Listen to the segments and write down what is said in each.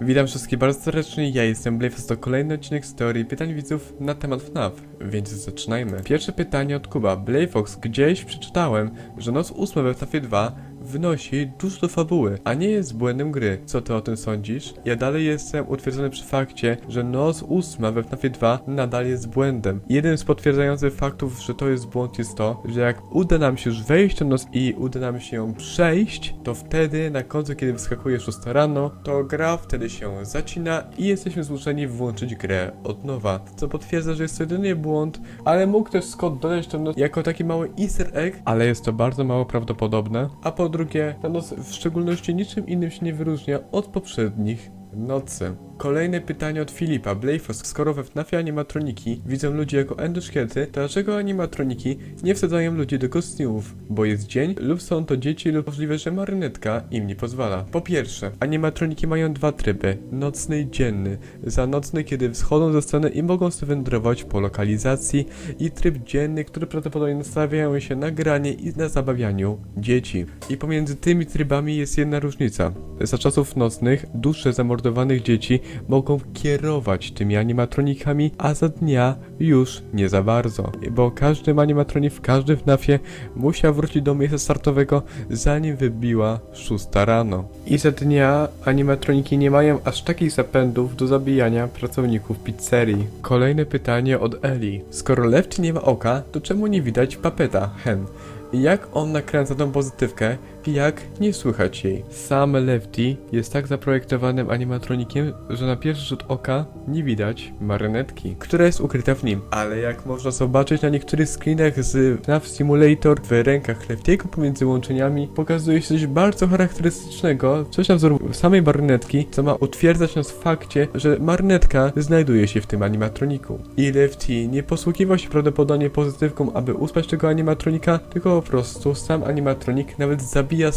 Witam wszystkich bardzo serdecznie, ja jestem Blayfast, to kolejny odcinek z teorii pytań widzów na temat FNAF, więc zaczynajmy. Pierwsze pytanie od Kuba. Blayfox, gdzieś przeczytałem, że noc 8 we FNAFie 2 wnosi dużo do fabuły, a nie jest błędem gry. Co ty o tym sądzisz? Ja dalej jestem utwierdzony przy fakcie, że noc 8 we FNAFie 2 nadal jest błędem. Jeden z potwierdzających faktów, że to jest błąd jest to, że jak uda nam się już wejść tę noc i uda nam się ją przejść, to wtedy na końcu, kiedy wyskakuje 6 rano, to gra wtedy się zacina i jesteśmy zmuszeni włączyć grę od nowa. Co potwierdza, że jest to jedynie błąd, ale mógł też Scott dodać noc jako taki mały easter egg, ale jest to bardzo mało prawdopodobne. A po drugie, ta noc w szczególności niczym innym się nie wyróżnia od poprzednich nocy. Kolejne pytanie od Filipa. Blayfos, skoro we FNAFie animatroniki widzą ludzi jako endoszkielety, to dlaczego animatroniki nie wsadzają ludzi do kostiumów? Bo jest dzień, lub są to dzieci, lub możliwe, że marynetka im nie pozwala. Po pierwsze, animatroniki mają dwa tryby. Nocny i dzienny. Za nocny, kiedy wschodzą ze sceny i mogą sobie wędrować po lokalizacji i tryb dzienny, który prawdopodobnie nastawiają się na granie i na zabawianiu dzieci. I pomiędzy tymi trybami jest jedna różnica. Za czasów nocnych dusze zamordowanych dzieci mogą kierować tymi animatronikami, a za dnia już nie za bardzo. Bo każdy animatronik w każdym FNAFie musiał wrócić do miejsca startowego zanim wybiła 6 rano. I za dnia animatroniki nie mają aż takich zapędów do zabijania pracowników pizzerii. Kolejne pytanie od Eli. Skoro Lefty nie ma oka, to czemu nie widać papeta, hen? Jak on nakręca tą pozytywkę, jak nie słychać jej. Sam Lefty jest tak zaprojektowanym animatronikiem, że na pierwszy rzut oka nie widać marionetki, która jest ukryta w nim. Ale jak można zobaczyć na niektórych screenach z FNAF Simulator w rękach Leftiego pomiędzy łączeniami pokazuje się coś bardzo charakterystycznego, coś na wzór samej marionetki, co ma utwierdzać nas w fakcie, że marionetka znajduje się w tym animatroniku. I Lefty nie posługiwał się prawdopodobnie pozytywką, aby uspać tego animatronika, tylko po prostu sam animatronik nawet zabija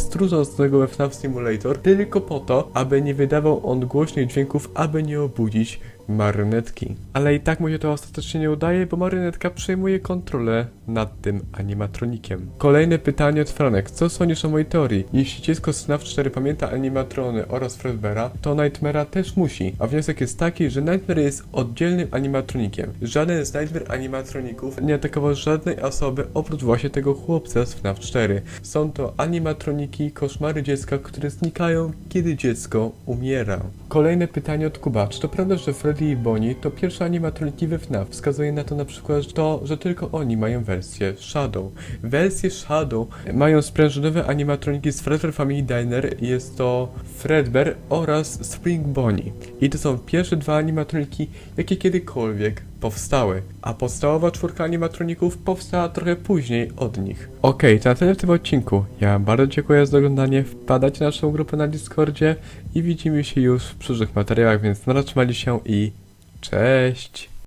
we FNAF Simulator tylko po to, aby nie wydawał on głośnych dźwięków, aby nie obudzić marionetki. Ale i tak mu się to ostatecznie nie udaje, bo marionetka przejmuje kontrolę nad tym animatronikiem. Kolejne pytanie od Franek. Co sądzisz o mojej teorii? Jeśli dziecko z FNAF 4 pamięta animatrony oraz Fredbeara, to Nightmare'a też musi. A wniosek jest taki, że Nightmare jest oddzielnym animatronikiem. Żaden z Nightmare animatroników nie atakował żadnej osoby oprócz właśnie tego chłopca z FNAF 4. Są to animatroniki, koszmary dziecka, które znikają, kiedy dziecko umiera. Kolejne pytanie od Kuba. Czy to prawda, że Freddy i Bonnie to pierwsze animatroniki we FNAF? Wskazuje na to na przykład to, że tylko oni mają wersję Shadow. Wersję Shadow mają sprężynowe animatroniki z Fredbear Family Diner. Jest to Fredbear oraz Spring Bonnie. I to są pierwsze dwa animatroniki, jakie kiedykolwiek powstały, a podstawowa czwórka animatroników powstała trochę później od nich. Okej, to na tyle w tym odcinku. Ja bardzo dziękuję za oglądanie, wpadajcie na naszą grupę na Discordzie i widzimy się już w przyszłych materiałach, więc na się i cześć!